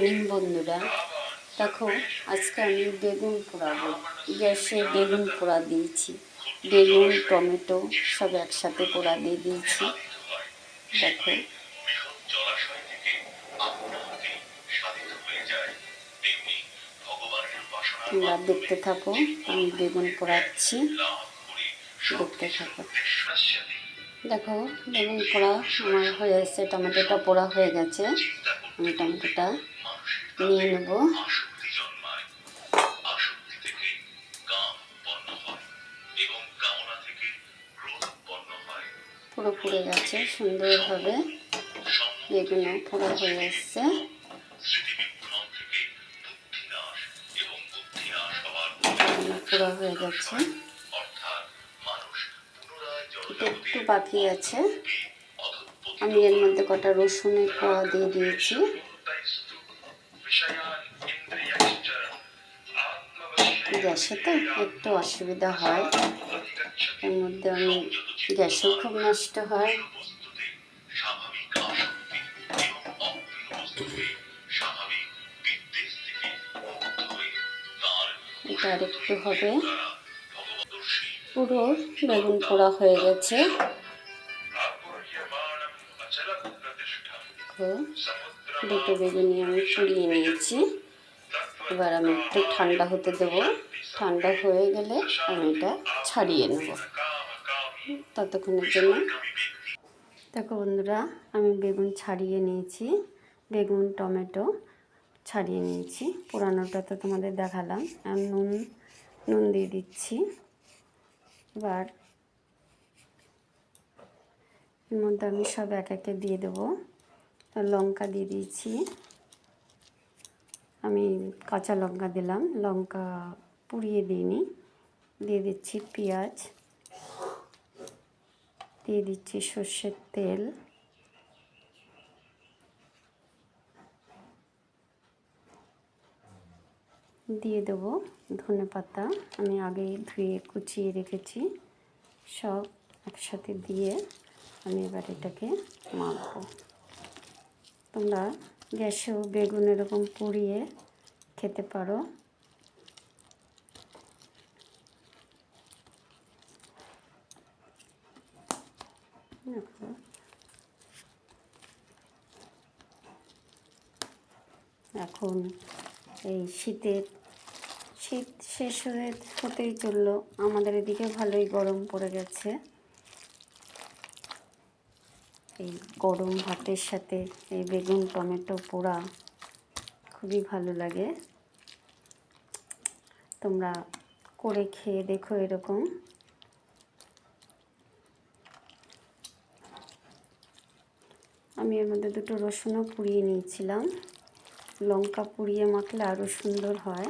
Morning বন্ধুরা, দেখো আজকে আমি বেগুন পোড়াবো। গ্যাসে বেগুন পোড়া দিয়েছি। বেগুন, টমেটো সব একসাথে পোড়া দিয়ে দিয়েছি। দেখো। তোমরা দেখতে থাকো, আমি বেগুন পোড়াচ্ছি। দেখতে থাকো। দেখো, বেগুন পোড়া আমার হয়ে এসছে, টমেটোটা পোড়া হয়ে গেছে। আমি টমেটোটা নিয়ে নেব। পুরো পুড়ে গেছে, সুন্দরভাবে বেগুনও পোড়া হয়ে এসছে। পোড়া হয়ে গেছে। একটু বাকি আছে। আমি এর মধ্যে কটা রসুনের কোয়া দিয়ে দিয়েছি। গ্যাসে তো একটু অসুবিধা হয়। এর মধ্যে আমি গ্যাসও খুব নষ্ট হয়। এটা আর একটু হবে। পুরো বেগুন পোড়া হয়ে গেছে। দেখো, দুটো বেগুনি আমি পুড়িয়ে নিয়েছি। এবার আমি একটু ঠান্ডা হতে দেবো। ঠান্ডা হয়ে গেলে আমি এটা ছাড়িয়ে নেব। ততক্ষণের জন্য। দেখো বন্ধুরা, আমি বেগুন ছাড়িয়ে নিয়েছি। বেগুন, টমেটো ছাড়িয়ে নিয়েছি। পুরানোটা তো তোমাদের দেখালাম। আর নুন নুন দিয়ে দিচ্ছি। এবার এর মধ্যে আমি সব এক একে দিয়ে দেবো। লঙ্কা দিয়ে দিয়েছি। আমি কাঁচা লঙ্কা দিলাম, লঙ্কা পুড়িয়ে দিইনি। দিয়ে দিচ্ছি পেঁয়াজ, দিয়ে দিচ্ছি সর্ষের তেল। দিয়ে দেবো ধনে পাতা, আমি আগে ধুয়ে কুচিয়ে রেখেছি, সব একসাথে দিয়ে আমি এবার এটাকে মাখবো। তোমরা গ্যাসেও বেগুন এরকম পুড়িয়ে খেতে পারো। এখন এই শীতের, শীত শেষ হয়ে, হতেই চলল। আমাদের এদিকে ভালোই গরম পড়ে গেছে। এই গরম ভাতের সাথে এই বেগুন, টমেটো পোড়া খুবই ভালো লাগে। তোমরা করে খেয়ে দেখো এরকম। আমি এর মধ্যে দুটো রসুনও পুড়িয়ে নিয়েছিলাম। লঙ্কা পুড়িয়ে মাখলে আরও সুন্দর হয়।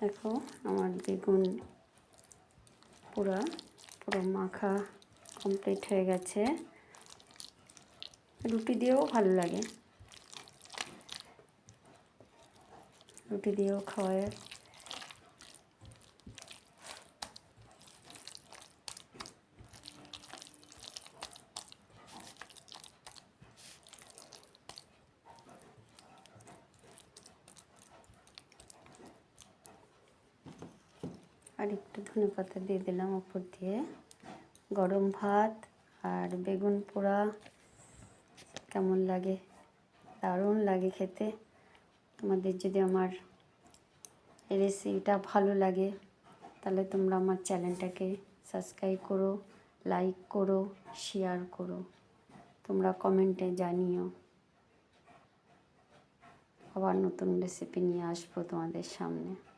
দেখো, আমার বেগুন পুরা, পুরো মাখা কমপ্লিট হয়ে গেছে। রুটি দিয়েও ভালো লাগে। রুটি দিয়েও খাওয়ায় আর একটু ধনে পাতা দিয়ে দিলাম ওপর দিয়ে। গরম ভাত আর বেগুন পোড়া কেমন লাগে? দারুণ লাগে খেতে। তোমাদের যদি আমার রেসিপিটা ভালো লাগে, তাহলে তোমরা আমার চ্যানেলটাকে সাবস্ক্রাইব করো লাইক করো শেয়ার করো। তোমরা কমেন্টে জানিও। আবার নতুন রেসিপি নিয়ে আসব তোমাদের সামনে।